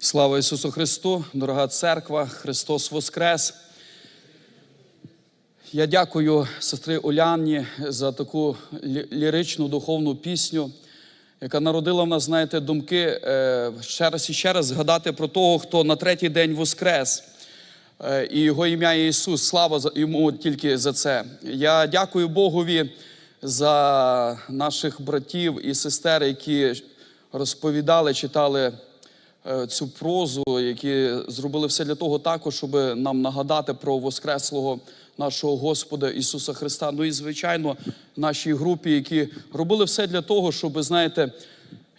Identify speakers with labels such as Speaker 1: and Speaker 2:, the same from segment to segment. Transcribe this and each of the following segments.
Speaker 1: Слава Ісусу Христу, дорога церква, Христос Воскрес. Я дякую сестрі Уляні за таку ліричну духовну пісню, яка народила в нас, знаєте, думки е, ще раз і ще раз згадати про того, хто на третій день воскрес. Е, І його ім'я Ісус. Слава йому тільки за це. Я дякую Богові за наших братів і сестер, які розповідали, читали цю прозу, які зробили все для того також, щоб нам нагадати про Воскреслого нашого Господа Ісуса Христа. Ну і звичайно, нашій групі, які робили все для того, щоб, знаєте,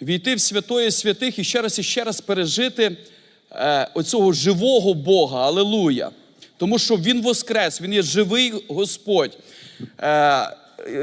Speaker 1: війти в святої святих і ще раз і ще раз пережити е, оцього живого Бога. Алелуя! Тому що Він воскрес, Він є живий Господь. Е,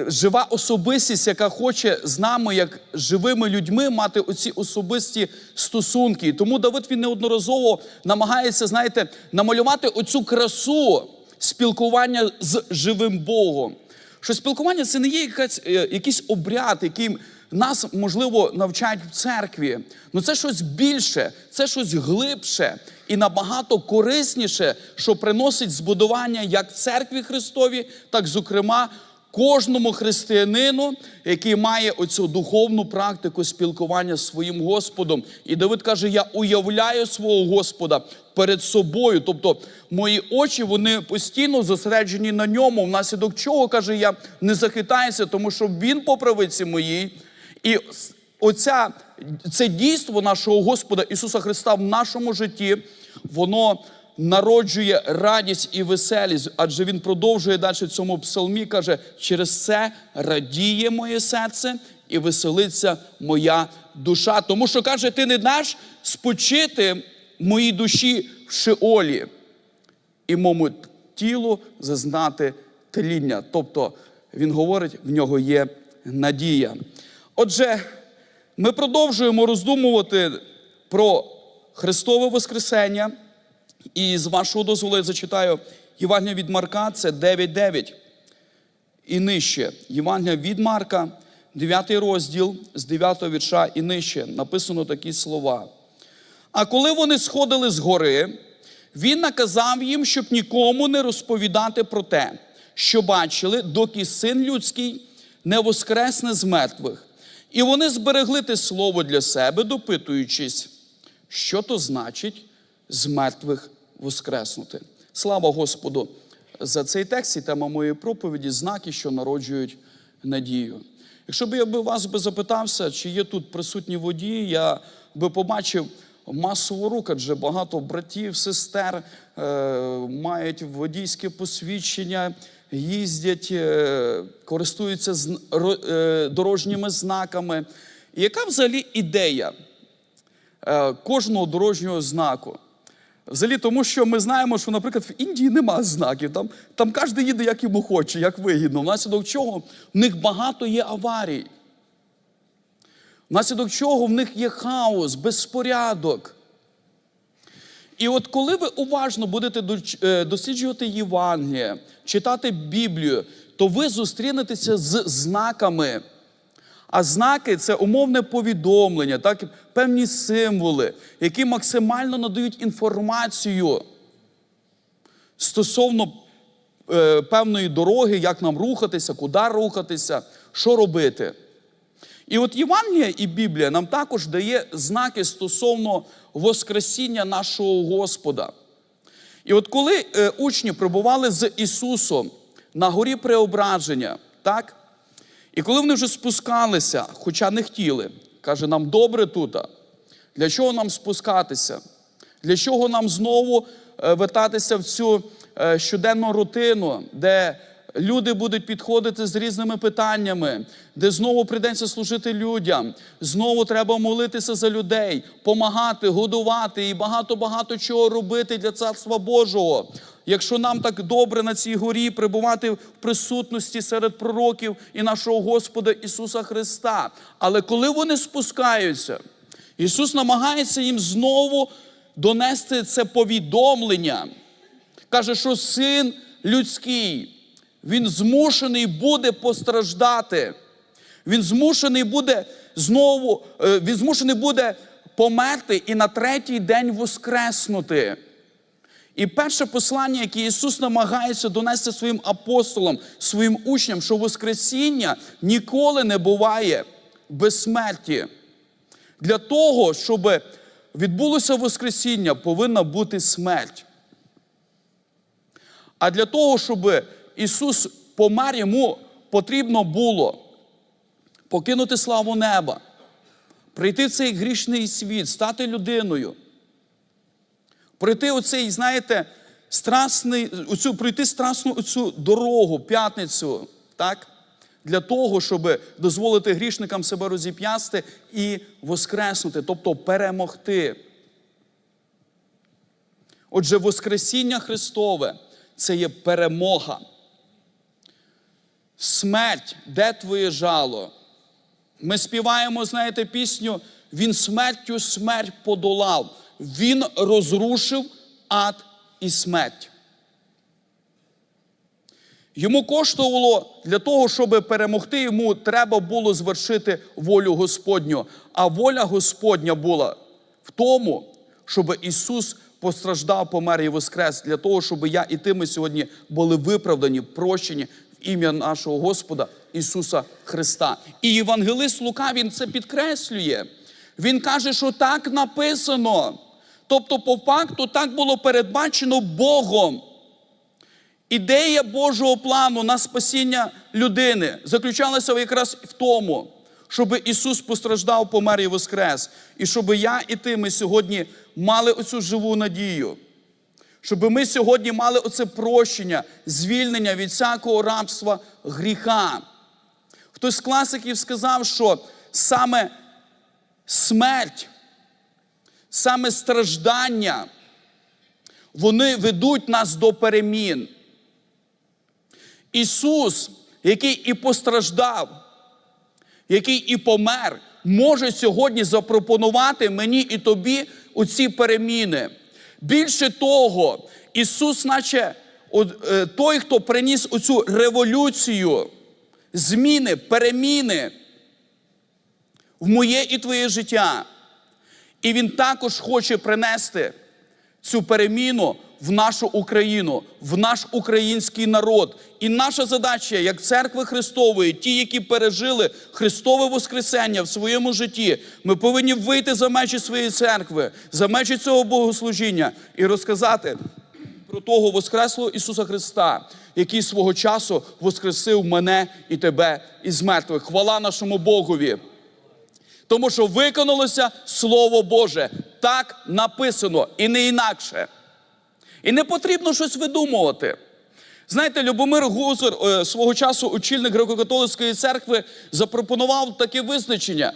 Speaker 1: жива особистість, яка хоче з нами, як живими людьми, мати оці особисті стосунки. Тому Давид він неодноразово намагається, знаєте, намалювати оцю красу спілкування з живим Богом. Що спілкування це не є якась, е, якийсь обряд, який нас, можливо, навчають в церкві. Ну це щось більше, це щось глибше і набагато корисніше, що приносить збудування як церкві Христові, так, зокрема, кожному християнину, який має оцю духовну практику спілкування з своїм Господом. І Давид каже: Я уявляю свого Господа перед собою. Тобто мої очі вони постійно зосереджені на ньому, внаслідок чого каже, я не захитаюся, тому що він по правиці моїй. І оця, це дійство нашого Господа Ісуса Христа в нашому житті, воно народжує радість і веселість, адже Він продовжує далі в цьому псалмі, каже, через це радіє моє серце і веселиться моя душа. Тому що каже, ти не даш спочити моїй душі в Шеолі і моєму тілу зазнати тління. Тобто він говорить, в нього є надія. Отже, ми продовжуємо роздумувати про Христове Воскресення. І з вашого дозволу я зачитаю Євангелія від Марка, це 9.9 і нижче. Євангелія від Марка, 9 розділ з 9 вірша і нижче. Написано такі слова. А коли вони сходили з гори, він наказав їм, щоб нікому не розповідати про те, що бачили, доки син людський не воскресне з мертвих. І вони зберегли те слово для себе, допитуючись, що то значить з мертвих воскреснути. Слава Господу за цей текст і тема моєї проповіді знаки, що народжують надію. Якщо б я би вас би запитався, чи є тут присутні водії, я би побачив масову рук, адже багато братів, сестер е, мають водійське посвідчення, їздять, е, користуються ро- е, дорожніми знаками. І яка взагалі ідея е, кожного дорожнього знаку? Взагалі, тому що ми знаємо, що, наприклад, в Індії нема знаків. Там, там кожен їде, як йому хоче, як вигідно. Внаслідок чого в них багато є аварій. Внаслідок чого в них є хаос, безпорядок. І от коли ви уважно будете е, досліджувати Євангеліє, читати Біблію, то ви зустрінетеся з знаками. А знаки це умовне повідомлення, так, певні символи, які максимально надають інформацію стосовно е, певної дороги, як нам рухатися, куди рухатися, що робити. І от Євангелія і Біблія нам також дає знаки стосовно Воскресіння нашого Господа. І от коли е, учні прибували з Ісусом на горі преображення, так? І коли вони вже спускалися, хоча не хотіли, каже, нам добре тут. Для чого нам спускатися? Для чого нам знову е, вертатися в цю е, щоденну рутину, де люди будуть підходити з різними питаннями, де знову прийдеться служити людям, знову треба молитися за людей, помагати, годувати і багато-багато чого робити для Царства Божого. Якщо нам так добре на цій горі перебувати в присутності серед пророків і нашого Господа Ісуса Христа. Але коли вони спускаються, Ісус намагається їм знову донести це повідомлення. Каже, що син людський, він змушений буде постраждати. Він змушений буде знову, е, він змушений буде померти і на третій день воскреснути. І перше послання, яке Ісус намагається донести своїм апостолам, своїм учням, що Воскресіння ніколи не буває без смерті. Для того, щоб відбулося Воскресіння, повинна бути смерть. А для того, щоб Ісус помер, йому потрібно було покинути славу неба, прийти в цей грішний світ, стати людиною, пройти оцей, знаєте, страсний, оцю, пройти страсну оцю дорогу, п'ятницю, так? Для того, щоб дозволити грішникам себе розіп'ясти і воскреснути, тобто перемогти. Отже, Воскресіння Христове це є перемога. Смерть, де твоє жало? Ми співаємо, знаєте, пісню Він смертю смерть подолав. Він розрушив ад і смерть. Йому коштувало для того, щоб перемогти, йому треба було звершити волю Господню. А воля Господня була в тому, щоб Ісус постраждав, помер і воскрес, для того, щоб я і ти ми сьогодні були виправдані, прощені в ім'я нашого Господа Ісуса Христа. І Євангелист Лука він це підкреслює. Він каже, що так написано. Тобто, по факту, так було передбачено Богом. Ідея Божого плану на спасіння людини заключалася якраз в тому, щоб Ісус постраждав, помер і воскрес. І щоб я і ти ми сьогодні мали оцю живу надію. Щоб ми сьогодні мали оце прощення, звільнення від всякого рабства гріха. Хтось з класиків сказав, що саме смерть, саме страждання, вони ведуть нас до перемін. Ісус, який і постраждав, який і помер, може сьогодні запропонувати мені і тобі оці переміни. Більше того, Ісус, наче е, той, хто приніс оцю революцію, зміни, переміни в моє і твоє життя. І Він також хоче принести цю переміну в нашу Україну, в наш український народ. І наша задача, як церкви Христової, ті, які пережили Христове Воскресення в своєму житті, ми повинні вийти за межі своєї церкви, за межі цього богослужіння і розказати про того Воскреслого Ісуса Христа, який свого часу воскресив мене і тебе із мертвих. Хвала нашому Богові. Тому що виконалося Слово Боже. Так написано і не інакше. І не потрібно щось видумувати. Знаєте, Любомир Гузер, е, свого часу очільник греко-католицької церкви, запропонував таке визначення.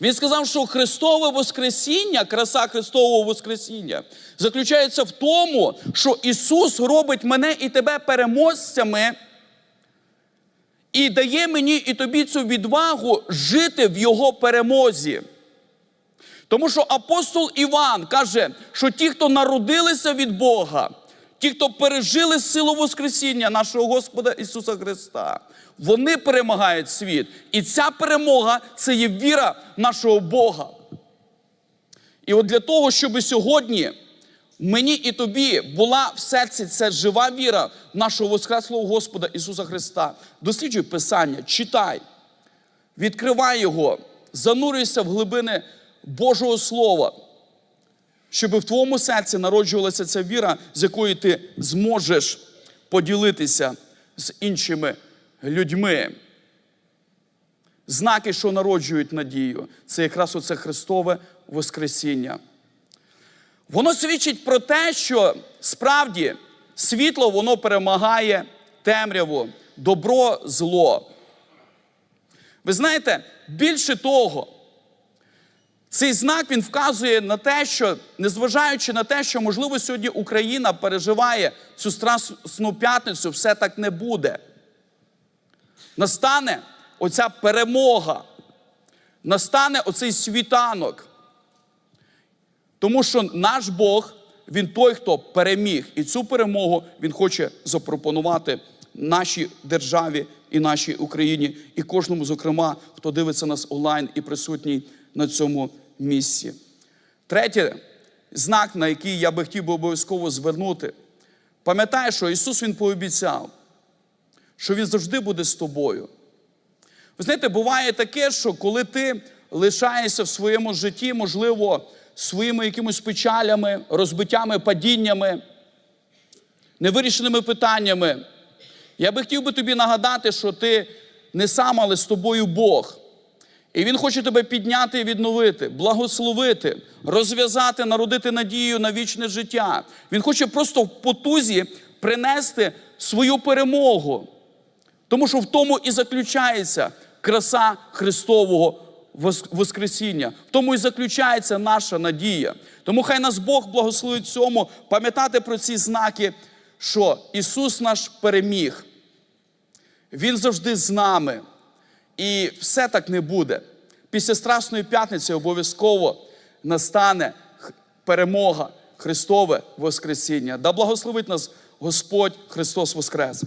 Speaker 1: Він сказав, що Христове Воскресіння, краса Христового Воскресіння, заключається в тому, що Ісус робить мене і тебе переможцями і дає мені і тобі цю відвагу жити в Його перемозі. Тому що апостол Іван каже, що ті, хто народилися від Бога, ті, хто пережили силу Воскресіння нашого Господа Ісуса Христа, вони перемагають світ. І ця перемога це є віра нашого Бога. І от для того, щоб сьогодні мені і тобі була в серці ця жива віра нашого Воскреслого Господа Ісуса Христа, досліджуй Писання, читай, відкривай його, занурюйся в глибини Божого Слова, щоб в твоєму серці народжувалася ця віра, з якою ти зможеш поділитися з іншими людьми. Знаки, що народжують надію, це якраз оце Христове Воскресіння. Воно свідчить про те, що справді світло воно перемагає темряву, добро, зло. Ви знаєте, більше того, цей знак він вказує на те, що незважаючи на те, що можливо сьогодні Україна переживає цю страсну п'ятницю, все так не буде. Настане оця перемога, настане оцей світанок. Тому що наш Бог, Він той, хто переміг. І цю перемогу Він хоче запропонувати нашій державі і нашій Україні, і кожному, зокрема, хто дивиться нас онлайн і присутній на цьому місці. Третє, знак, на який я би хотів би обов'язково звернути. Пам'ятай, що Ісус Він пообіцяв, що Він завжди буде з тобою. Ви знаєте, буває таке, що коли ти лишаєшся в своєму житті, можливо, своїми якимось печалями, розбиттями, падіннями, невирішеними питаннями, я би хотів би тобі нагадати, що ти не сам, але з тобою Бог. І Він хоче тебе підняти і відновити, благословити, розв'язати, народити надію на вічне життя. Він хоче просто в потузі принести свою перемогу. Тому що в тому і заключається краса Христового Воскресіння. В тому і заключається наша надія. Тому хай нас Бог благословить цьому, пам'ятати про ці знаки, що Ісус наш переміг. Він завжди з нами. І все так не буде. Після Страсної п'ятниці обов'язково настане перемога, Христове Воскресіння. Да благословить нас Господь Христос Воскрес!